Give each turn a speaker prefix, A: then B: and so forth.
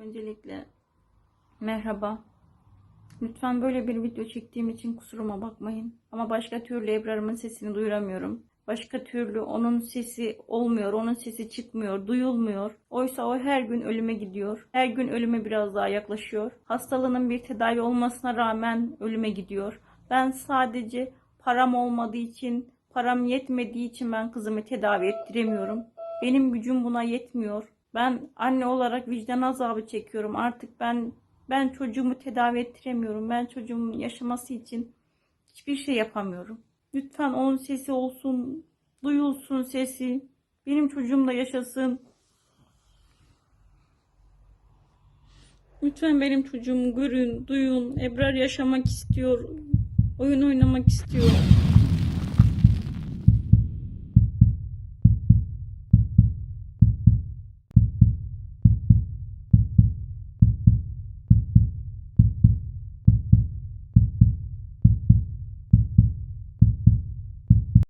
A: Öncelikle merhaba. Lütfen böyle bir video çektiğim için kusuruma bakmayın. Ama başka türlü Ebrar'ımın sesini duyuramıyorum. Başka türlü onun sesi olmuyor, onun sesi çıkmıyor, duyulmuyor. Oysa o her gün ölüme gidiyor. Her gün ölüme biraz daha yaklaşıyor. Hastalığının bir tedavi olmasına rağmen ölüme gidiyor. Ben sadece param olmadığı için, param yetmediği için ben kızımı tedavi ettiremiyorum. Benim gücüm buna yetmiyor. Ben anne olarak vicdan azabı çekiyorum. Artık ben ben çocuğumu tedavi ettiremiyorum. Ben çocuğumun yaşaması için hiçbir şey yapamıyorum. Lütfen onun sesi olsun, duyulsun sesi. Benim çocuğum da yaşasın. Lütfen benim çocuğumu görün, duyun. Ebrar yaşamak istiyor. Oyun oynamak istiyor.